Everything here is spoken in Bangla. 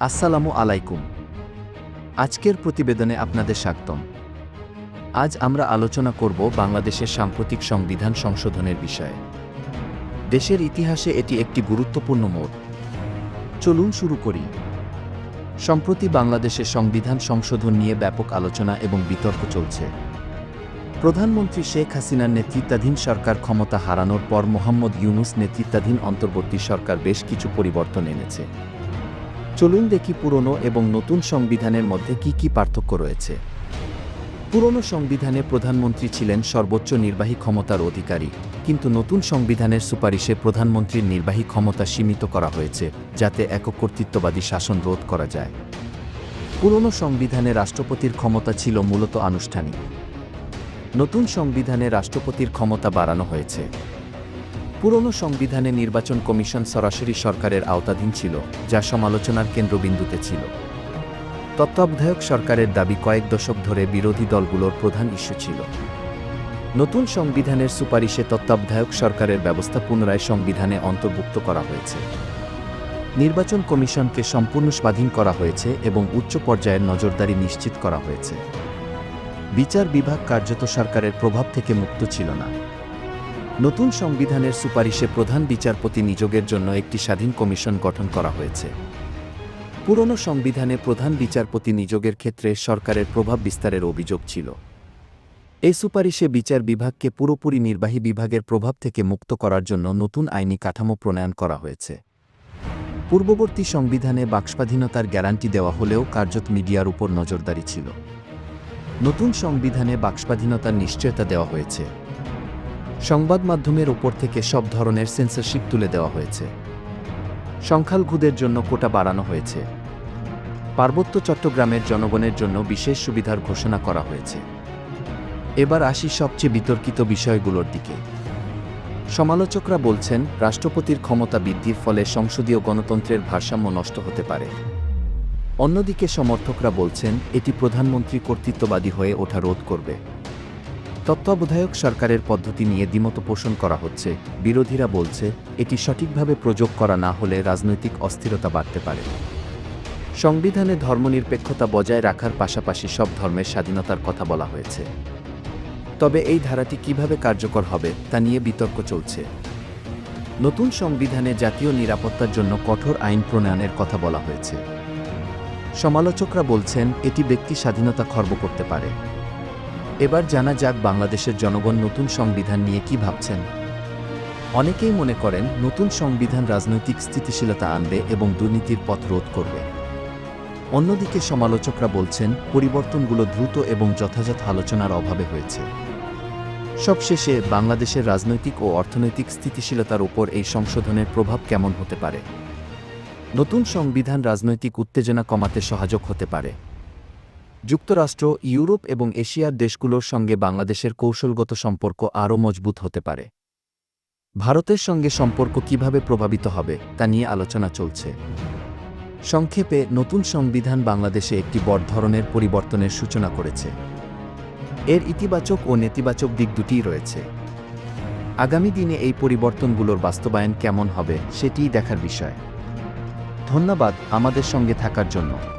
আসসালামু আলাইকুম। আজকের প্রতিবেদনে আপনাদের স্বাগতম। আজ আমরা আলোচনা করব বাংলাদেশের সাম্প্রতিক সংবিধান সংশোধনের বিষয়ে। দেশের ইতিহাসে এটি একটি গুরুত্বপূর্ণ মোড়। চলুন শুরু করি। সম্প্রতি বাংলাদেশের সংবিধান সংশোধন নিয়ে ব্যাপক আলোচনা এবং বিতর্ক চলছে। প্রধানমন্ত্রী শেখ হাসিনার নেতৃত্বাধীন সরকার ক্ষমতা হারানোর পর মোহাম্মদ ইউনুস নেতৃত্বাধীন অন্তর্বর্তী সরকার বেশ কিছু পরিবর্তন এনেছে। চলুন দেখি পুরনো এবং নতুন সংবিধানের মধ্যে কি কি পার্থক্য রয়েছে। পুরনো সংবিধানে প্রধানমন্ত্রী ছিলেন সর্বোচ্চ নির্বাহী ক্ষমতার অধিকারী, কিন্তু নতুন সংবিধানের সুপারিশে প্রধানমন্ত্রীর নির্বাহী ক্ষমতা সীমিত করা হয়েছে, যাতে একক কর্তৃত্ববাদী শাসন রোধ করা যায়। পুরনো সংবিধানে রাষ্ট্রপতির ক্ষমতা ছিল মূলত আনুষ্ঠানিক। নতুন সংবিধানে রাষ্ট্রপতির ক্ষমতা বাড়ানো হয়েছে। পুরনো সংবিধানে নির্বাচন কমিশন সরাসরি সরকারের আওতাধীন ছিল, যা সমালোচনার কেন্দ্রবিন্দুতে ছিল। তত্ত্বাবধায়ক সরকারের দাবি কয়েক দশক ধরে বিরোধী দলগুলোর প্রধান ইস্যু ছিল। নতুন সংবিধানের সুপারিশে তত্ত্বাবধায়ক সরকারের ব্যবস্থা পুনরায় সংবিধানে অন্তর্ভুক্ত করা হয়েছে। নির্বাচন কমিশনকে সম্পূর্ণ স্বাধীন করা হয়েছে এবং উচ্চ পর্যায়ের নজরদারি নিশ্চিত করা হয়েছে। বিচার বিভাগ কার্যত সরকারের প্রভাব থেকে মুক্ত ছিল না। নতুন সংবিধানের সুপারিশে প্রধান বিচারপতি নিযোগের জন্য একটি স্বাধীন কমিশন গঠন করা হয়েছে। পুরনো সংবিধানে প্রধান বিচারপতি নিযোগের ক্ষেত্রে সরকারের প্রভাব বিস্তারের অভিযোগ ছিল। এই সুপারিশে বিচার বিভাগকে পুরোপুরি নির্বাহী বিভাগের প্রভাব থেকে মুক্ত করার জন্য নতুন আইনি কাঠামো প্রণয়ন করা হয়েছে। পূর্ববর্তী সংবিধানে বাক্স্বাধীনতার গ্যারান্টি দেওয়া হলেও কার্যত মিডিয়ার উপর নজরদারি ছিল। নতুন সংবিধানে বাক্স্বাধীনতার নিশ্চয়তা দেওয়া হয়েছে। সংবাদ মাধ্যমের ওপর থেকে সব ধরনের সেন্সরশিপ তুলে দেওয়া হয়েছে। সংখ্যালঘুদের জন্য কোটা বাড়ানো হয়েছে। পার্বত্য চট্টগ্রামের জনগণের জন্য বিশেষ সুবিধার ঘোষণা করা হয়েছে। এবার আসি সবচেয়ে বিতর্কিত বিষয়গুলোর দিকে। সমালোচকরা বলছেন, রাষ্ট্রপতির ক্ষমতা বৃদ্ধির ফলে সংসদীয় গণতন্ত্রের ভারসাম্য নষ্ট হতে পারে। অন্যদিকে সমর্থকরা বলছেন, এটি প্রধানমন্ত্রী কর্তৃত্ববাদী হয়ে ওঠা রোধ করবে। তত্ত্বাবধায়ক সরকারের পদ্ধতি নিয়ে দ্বিমত পোষণ করা হচ্ছে। বিরোধীরা বলছে, এটি সঠিকভাবে প্রযোগ করা না হলে রাজনৈতিক অস্থিরতা বাড়তে পারে। সংবিধানে ধর্মনিরপেক্ষতা বজায় রাখার পাশাপাশি সব ধর্মের স্বাধীনতার কথা বলা হয়েছে। তবে এই ধারাটি কীভাবে কার্যকর হবে, তা নিয়ে বিতর্ক চলছে। নতুন সংবিধানে জাতীয় নিরাপত্তার জন্য কঠোর আইন প্রণয়নের কথা বলা হয়েছে। সমালোচকরা বলছেন, এটি ব্যক্তি স্বাধীনতা খর্ব করতে পারে। এবার জানা যাক বাংলাদেশের জনগণ নতুন সংবিধান নিয়ে কি ভাবছেন। অনেকেই মনে করেন নতুন সংবিধান রাজনৈতিক স্থিতিশীলতা আনবে এবং দুর্নীতির পথ রোধ করবে। অন্যদিকে সমালোচকরা বলছেন, পরিবর্তনগুলো দ্রুত এবং যথাযথ আলোচনার অভাবে হয়েছে। সবশেষে, বাংলাদেশের রাজনৈতিক ও অর্থনৈতিক স্থিতিশীলতার উপর এই সংশোধনের প্রভাব কেমন হতে পারে? নতুন সংবিধান রাজনৈতিক উত্তেজনা কমাতে সহায়ক হতে পারে। যুক্তরাষ্ট্র, ইউরোপ এবং এশিয়ার দেশগুলোর সঙ্গে বাংলাদেশের কৌশলগত সম্পর্ক আরও মজবুত হতে পারে। ভারতের সঙ্গে সম্পর্ক কীভাবে প্রভাবিত হবে, তা নিয়ে আলোচনা চলছে। সংক্ষেপে, নতুন সংবিধান বাংলাদেশে একটি বড় ধরনের পরিবর্তনের সূচনা করেছে। এর ইতিবাচক ও নেতিবাচক দিক দুটিই রয়েছে। আগামী দিনে এই পরিবর্তনগুলোর বাস্তবায়ন কেমন হবে, সেটিই দেখার বিষয়। ধন্যবাদ আমাদের সঙ্গে থাকার জন্য।